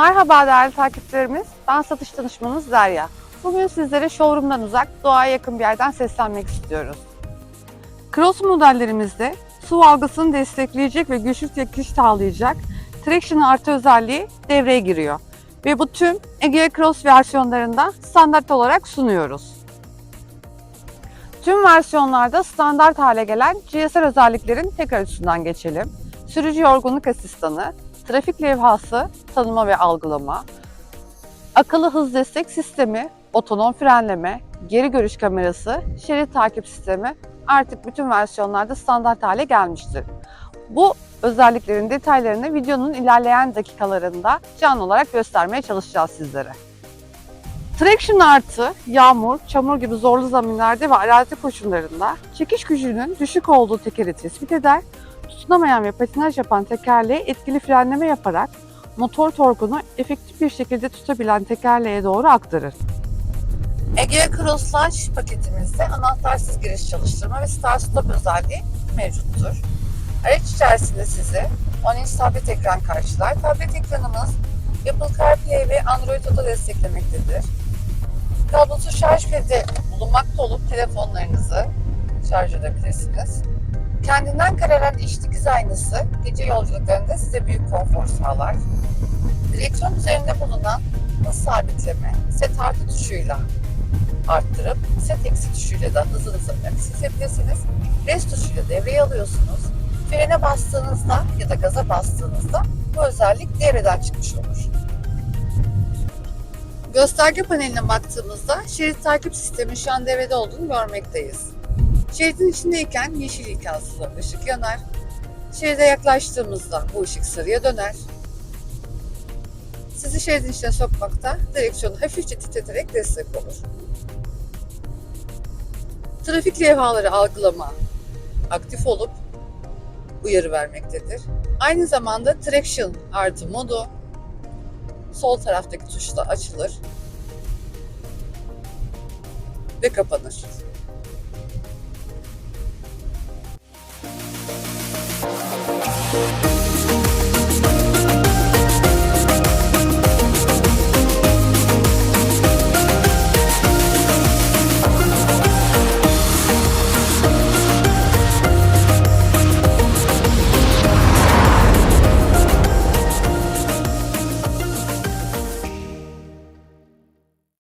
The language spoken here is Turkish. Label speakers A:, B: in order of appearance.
A: Merhaba değerli takipçilerimiz. Ben satış danışmanınız Derya. Bugün sizlere showroom'dan uzak, doğaya yakın bir yerden seslenmek istiyoruz. Cross modellerimizde su algısını destekleyecek ve güçlü çekiş sağlayacak Traction artı özelliği devreye giriyor. Ve bu tüm Egea Cross versiyonlarında standart olarak sunuyoruz. Tüm versiyonlarda standart hale gelen GSR özelliklerin tekrar üstünden geçelim. Sürücü yorgunluk asistanı, trafik levhası, tanıma ve algılama, akıllı hız destek sistemi, otonom frenleme, geri görüş kamerası, şerit takip sistemi artık bütün versiyonlarda standart hale gelmiştir. Bu özelliklerin detaylarını videonun ilerleyen dakikalarında canlı olarak göstermeye çalışacağız sizlere. Traction artı yağmur, çamur gibi zorlu zeminlerde ve arazi koşullarında çekiş gücünün düşük olduğu tekeri tespit eder, tutunamayan ve patinaj yapan tekerleğe etkili frenleme yaparak motor torkunu efektif bir şekilde tutabilen tekerleğe doğru aktarır. Egea Cross Launch paketimizde anahtarsız giriş çalıştırma ve start stop özelliği mevcuttur. Araç içerisinde sizi 10 inç tablet ekran karşılar. Tablet ekranımız Apple CarPlay ve Android Auto desteklemektedir. Kablosuz şarj pedi bulunmakta olup telefonlarınızı şarj edebilirsiniz. Kendinden kararan iç dikiz gece yolculuklarında size büyük konfor sağlar. Direksiyon üzerinde bulunan hız sabitleme set artı tuşuyla arttırıp set eksi tuşuyla da hızınızı yükseltebilirsiniz. Rest tuşuyla devreye alıyorsunuz. Frene bastığınızda ya da gaza bastığınızda bu özellik devreden çıkmış olur. Gösterge paneline baktığımızda şerit takip sistemi şu an devrede olduğunu görmekteyiz. Şeridin içindeyken yeşil ikazlı ışık yanar. Şeride yaklaştığımızda bu ışık sarıya döner. Sizi şeridin içine sokmakta direksiyonu hafifçe titreterek destek olur. Trafik levhaları algılama aktif olup uyarı vermektedir. Aynı zamanda traction artı modu sol taraftaki tuşla açılır ve kapanır.
B: Thank